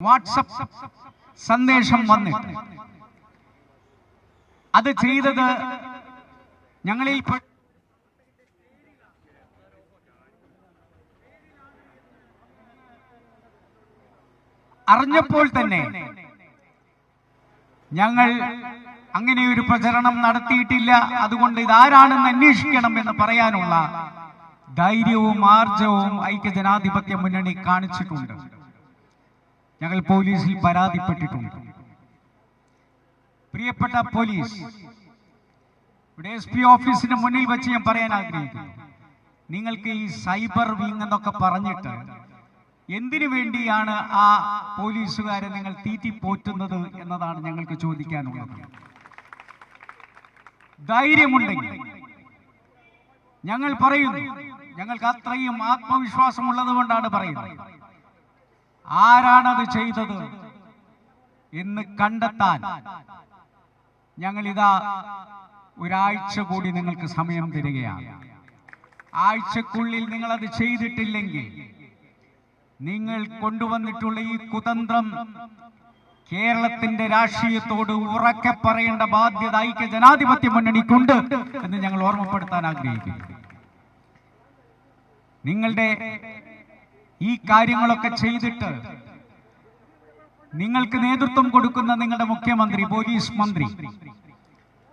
WhatsApp സന്ദേശം വന്നിട്ട് അത് ചെയ്തത് ഞങ്ങളിൽ അറിഞ്ഞപ്പോൾ തന്നെ ഞങ്ങൾ അങ്ങനെ ഒരു പ്രചരണം നടത്തിയിട്ടില്ല. അതുകൊണ്ട് ഇതാരാണെന്ന് അന്വേഷിക്കണം എന്ന് പറയാനുള്ള ധൈര്യവും ആർജവും ഐക്യജനാധിപത്യ മുന്നണി കാണിച്ചിട്ടുണ്ട്. ഞങ്ങൾ പോലീസിൽ പരാതിപ്പെട്ടിട്ടുണ്ട്. പ്രിയപ്പെട്ട പോലീസ് ഇവിടെ എസ് പി ഓഫീസിന് മുന്നിൽ വെച്ച് ഞാൻ പറയാൻ ആഗ്രഹിക്കുന്നു. നിങ്ങൾക്ക് ഈ സൈബർ വിങ് എന്നൊക്കെ പറഞ്ഞിട്ട് എന്തിനു വേണ്ടിയാണ് ആ പോലീസുകാരെ നിങ്ങൾ തീറ്റി പോറ്റുന്നത് എന്നതാണ് ഞങ്ങൾക്ക് ചോദിക്കാനുള്ളത്. ധൈര്യമുണ്ടെങ്കിൽ ഞങ്ങൾ പറയുന്നു ഞങ്ങൾക്ക് അത്രയും ആത്മവിശ്വാസമുള്ളത് കൊണ്ടാണ് പറയുന്നത്. ആരാണത് ചെയ്തത്? എന്ന് കണ്ടെത്താൻ ഞങ്ങൾ ഇതാ ഒരാഴ്ച കൂടി നിങ്ങൾക്ക് സമയം തരികയാണ്. ആഴ്ചക്കുള്ളിൽ നിങ്ങളത് ചെയ്തിട്ടില്ലെങ്കിൽ നിങ്ങൾ കൊണ്ടുവന്നിട്ടുള്ള ഈ കുതന്ത്രം കേരളത്തിന്റെ രാഷ്ട്രീയത്തോട് ഉറക്കെ പറയേണ്ട ബാധ്യത ഐക്യ ജനാധിപത്യ മുന്നണിക്കുണ്ട് എന്ന് ഞങ്ങൾ ഓർമ്മപ്പെടുത്താൻ ആഗ്രഹിക്കുന്നു. നിങ്ങളുടെ ഈ കാര്യങ്ങളൊക്കെ ചെയ്തിട്ട് നിങ്ങൾക്ക് നേതൃത്വം കൊടുക്കുന്ന നിങ്ങളുടെ മുഖ്യമന്ത്രി പോലീസ് മന്ത്രി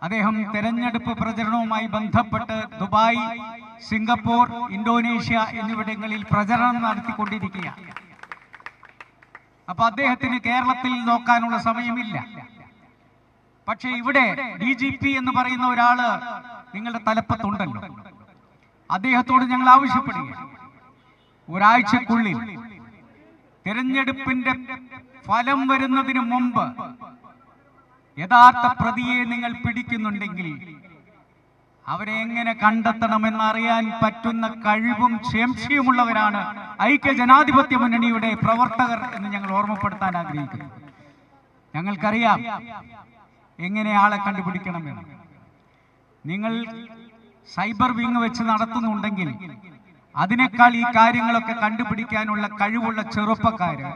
അദ്ദേഹം തെരഞ്ഞെടുപ്പ് പ്രചരണവുമായി ബന്ധപ്പെട്ട് ദുബായ് സിംഗപ്പൂർ ഇന്തോനേഷ്യ എന്നിവിടങ്ങളിൽ പ്രചരണം നടത്തിക്കൊണ്ടിരിക്കുകയാണ്. അപ്പൊ അദ്ദേഹത്തിന് കേരളത്തിൽ നോക്കാനുള്ള സമയമില്ല. പക്ഷെ ഇവിടെ ഡി ജി പി എന്ന് പറയുന്ന ഒരാൾ നിങ്ങളുടെ തലപ്പത്തുണ്ടല്ലോ. അദ്ദേഹത്തോട് ഞങ്ങൾ ആവശ്യപ്പെടുകയാണ്. ഒരാഴ്ചക്കുള്ളിൽ തിരഞ്ഞെടുപ്പിന്റെ ഫലം വരുന്നതിന് മുമ്പ് യഥാർത്ഥ പ്രതിയെ നിങ്ങൾ പിടിക്കുന്നുണ്ടെങ്കിൽ അവരെ എങ്ങനെ കണ്ടെത്തണമെന്ന് അറിയാൻ പറ്റുന്ന കഴിവും ശേംഷിയുമുള്ളവരാണ് ഐക്യ ജനാധിപത്യ മുന്നണിയുടെ പ്രവർത്തകർ എന്ന് ഞങ്ങൾ ഓർമ്മപ്പെടുത്താൻ ആഗ്രഹിക്കുന്നു. ഞങ്ങൾക്കറിയാം എങ്ങനെ ആളെ കണ്ടുപിടിക്കണമെന്ന്. നിങ്ങൾ സൈബർ വിങ് വെച്ച് നടത്തുന്നുണ്ടെങ്കിൽ അതിനേക്കാൾ ഈ കാര്യങ്ങളൊക്കെ കണ്ടുപിടിക്കാനുള്ള കഴിവുള്ള ചെറുപ്പക്കാര്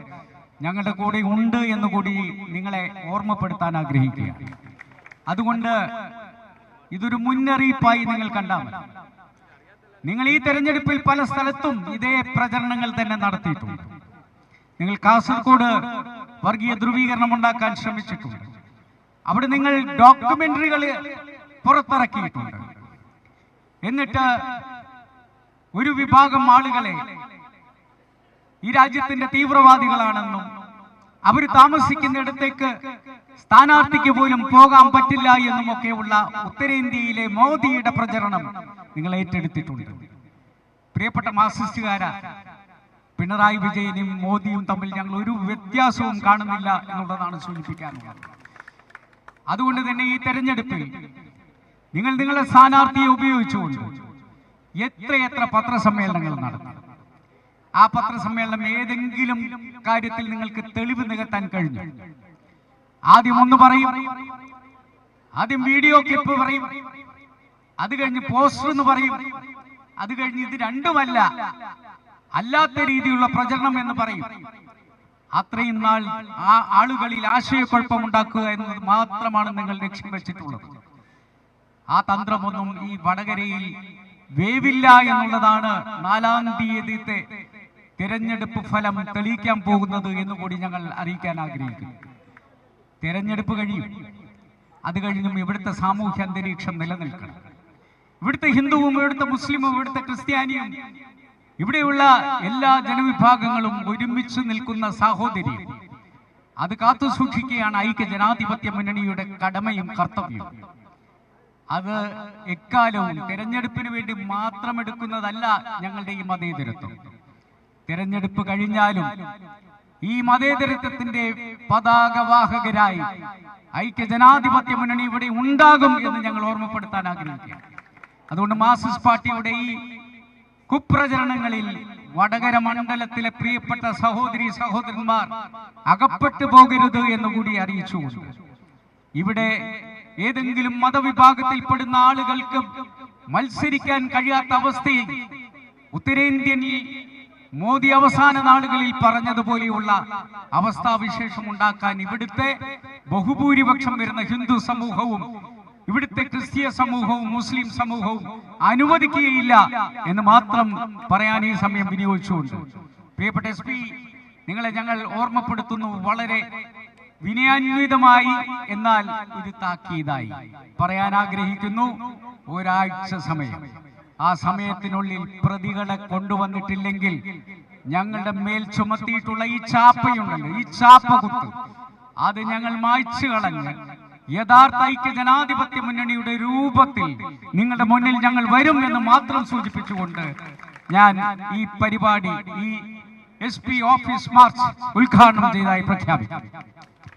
ഞങ്ങളുടെ കൂടെ ഉണ്ട് എന്ന് കൂടി നിങ്ങളെ ഓർമ്മപ്പെടുത്താൻ ആഗ്രഹിക്കുക അതുകൊണ്ട് ഇതൊരു മുന്നറിയിപ്പായി നിങ്ങൾ കണ്ടാൽ നിങ്ങൾ ഈ തെരഞ്ഞെടുപ്പിൽ പല സ്ഥലത്തും ഇതേ പ്രചരണങ്ങൾ തന്നെ നടത്തിയിട്ടുണ്ട്. നിങ്ങൾ കാസർഗോഡ് വർഗീയ ധ്രുവീകരണം ഉണ്ടാക്കാൻ ശ്രമിച്ചിട്ടുണ്ട്. അവിടെ നിങ്ങൾ ഡോക്യുമെന്ററികൾ പുറത്തിറക്കിയിട്ടുണ്ട്. എന്നിട്ട് ഒരു വിഭാഗം ആളുകളെ ഈ രാജ്യത്തിന്റെ തീവ്രവാദികളാണെന്നും അവർ താമസിക്കുന്നിടത്തേക്ക് സ്ഥാനാർത്ഥിക്ക് പോലും പോകാൻ പറ്റില്ല എന്നുമൊക്കെയുള്ള ഉത്തരേന്ത്യയിലെ മോദിയുടെ പ്രചരണം നിങ്ങൾ ഏറ്റെടുത്തിട്ടുണ്ട്. പ്രിയപ്പെട്ട മാർസിസ്റ്റുകാര പിണറായി വിജയനും മോദിയും തമ്മിൽ ഞങ്ങൾ ഒരു വ്യത്യാസവും കാണുന്നില്ല എന്നുള്ളതാണ് സൂചിപ്പിക്കാനുള്ളത്. അതുകൊണ്ട് തന്നെ ഈ തെരഞ്ഞെടുപ്പിൽ നിങ്ങൾ നിങ്ങളുടെ സ്ഥാനാർത്ഥിയെ ഉപയോഗിച്ചുകൊണ്ട് എത്രയെത്ര പത്രസമ്മേളനങ്ങൾ നടന്നു? ആ പത്രസമ്മേളനം ഏതെങ്കിലും കാര്യത്തിൽ നിങ്ങൾക്ക് തെളിവ് നികത്താൻ കഴിഞ്ഞു. ആദ്യം ഒന്ന് പറയും. ആദ്യം വീഡിയോ ക്ലിപ്പ് പറയും. അത് കഴിഞ്ഞ് പോസ്റ്റർ എന്ന് പറയും. അത് കഴിഞ്ഞ് ഇത് രണ്ടുമല്ല അല്ലാത്ത രീതിയിലുള്ള പ്രചരണം എന്ന് പറയും. അത്രയും നാൾ ആ ആളുകളിൽ ആശയക്കുഴപ്പമുണ്ടാക്കുക എന്നത് മാത്രമാണ് നിങ്ങൾ ലക്ഷ്യം വെച്ചിട്ടുള്ളത്. ആ തന്ത്രമൊന്നും ഈ വടകരയിൽ വേവില്ല എന്നുള്ളതാണ് നാലാം തീയതിത്തെ തിരഞ്ഞെടുപ്പ് ഫലം തെളിയിക്കാൻ പോകുന്നത് എന്ന് കൂടി ഞങ്ങൾ അറിയിക്കാൻ ആഗ്രഹിക്കുന്നു. തിരഞ്ഞെടുപ്പ് കഴിയും. അത് കഴിഞ്ഞും ഇവിടുത്തെ സാമൂഹ്യ അന്തരീക്ഷം നിലനിൽക്കണം. ഇവിടുത്തെ ഹിന്ദുവും ഇവിടുത്തെ മുസ്ലിമും ഇവിടുത്തെ ക്രിസ്ത്യാനിയും ഇവിടെയുള്ള എല്ലാ ജനവിഭാഗങ്ങളും ഒരുമിച്ച് നിൽക്കുന്ന സാഹോദര്യം. അത് കാത്തു സൂക്ഷിക്കുകയാണ് ഐക്യ ജനാധിപത്യ മുന്നണിയുടെ കടമയും കർത്തവ്യവും. അത് എക്കാലവും തെരഞ്ഞെടുപ്പിന് വേണ്ടി മാത്രം എടുക്കുന്നതല്ല ഞങ്ങളുടെ ഈ മതേതരത്വം. തിരഞ്ഞെടുപ്പ് കഴിഞ്ഞാലും ഈ മതേതരത്വത്തിന്റെ പതാകവാഹകരായി ഐക്യ ജനാധിപത്യ മുന്നണി ഇവിടെ ഉണ്ടാകും എന്ന് ഞങ്ങൾ ഓർമ്മപ്പെടുത്താൻ ആഗ്രഹിക്കുകയാണ്. അതുകൊണ്ട് മാർക്സിസ്റ്റ് പാർട്ടിയുടെ ഈ കുപ്രചരണങ്ങളിൽ വടകര മണ്ഡലത്തിലെ പ്രിയപ്പെട്ട സഹോദരി സഹോദരന്മാർ അകപ്പെട്ടു പോകരുത് എന്ന് കൂടി അറിയിച്ചു ഇവിടെ ഏതെങ്കിലും മതവിഭാഗത്തിൽപ്പെടുന്ന ആളുകൾക്ക് മത്സരിക്കാൻ കഴിയാത്ത അവസ്ഥയിൽ ഉത്തരേന്ത്യനിൽ മോദി അവസാന നാളുകളിൽ പറഞ്ഞതുപോലെയുള്ള അവസ്ഥാവിശേഷം ഉണ്ടാക്കാൻ ഇവിടുത്തെ ബഹുഭൂരിപക്ഷം വരുന്ന ഹിന്ദു സമൂഹവും ഇവിടുത്തെ ക്രിസ്തീയ സമൂഹവും മുസ്ലിം സമൂഹവും അനുവദിക്കുകയില്ല എന്ന് മാത്രം പറയാൻ ഈ സമയം വിനിയോഗിച്ചുകൊണ്ട്. പ്രിയപ്പെട്ട എസ് പി നിങ്ങളെ ഞങ്ങൾ ഓർമ്മപ്പെടുത്തുന്നു വളരെ വിനയാന്വിതമായി എന്നാൽ ഒരു താക്കീതായി. പറയാൻ ആഗ്രഹിക്കുന്നു ഒരാഴ്ച സമയം. ആ സമയത്തിനുള്ളിൽ പ്രതികളെ കൊണ്ടുവന്നിട്ടില്ലെങ്കിൽ ഞങ്ങളുടെ മേൽ ചുമത്തിയിട്ടുള്ള ഈ ചാപ്പയുണ്ടല്ലോ ഈ ചാപ്പ കുത്ത് അത് ഞങ്ങൾ മായ്ച്ചു കളഞ്ഞ് യഥാർത്ഥ ഐക്യ ജനാധിപത്യ മുന്നണിയുടെ രൂപത്തിൽ നിങ്ങളുടെ മുന്നിൽ ഞങ്ങൾ വരും എന്ന് മാത്രം സൂചിപ്പിച്ചുകൊണ്ട് ഞാൻ ഈ പരിപാടി ഈ എസ് ഓഫീസ് മാർച്ച് ഉദ്ഘാടനം ചെയ്തതായി പ്രഖ്യാപിക്കും